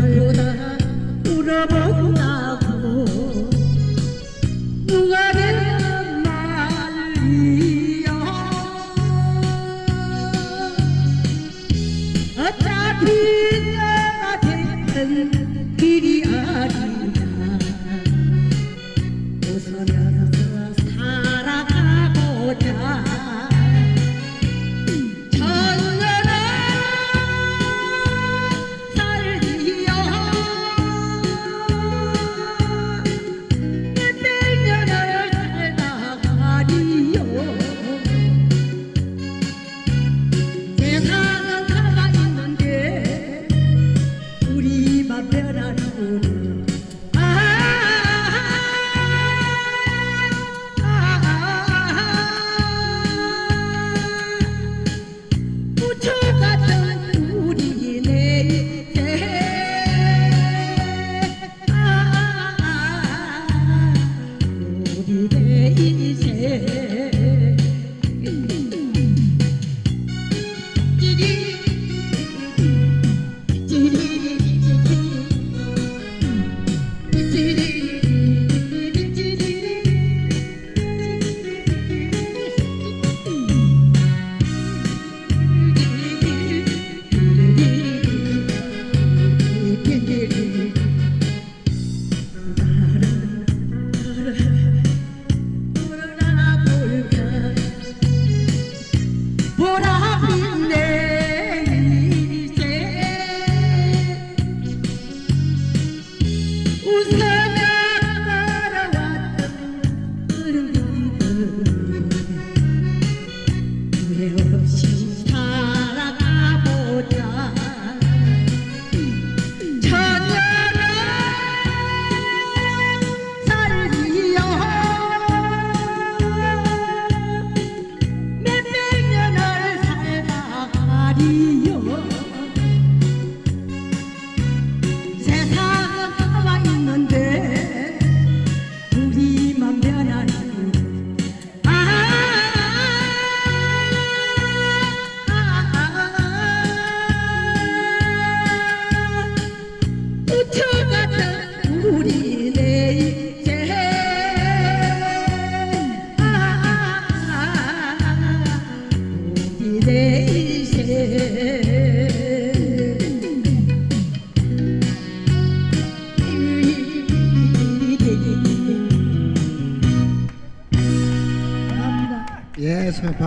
별보다 울어본다고. 누가 내 말이여? 어차피 내가 됐던 길이 아니 보라 National Park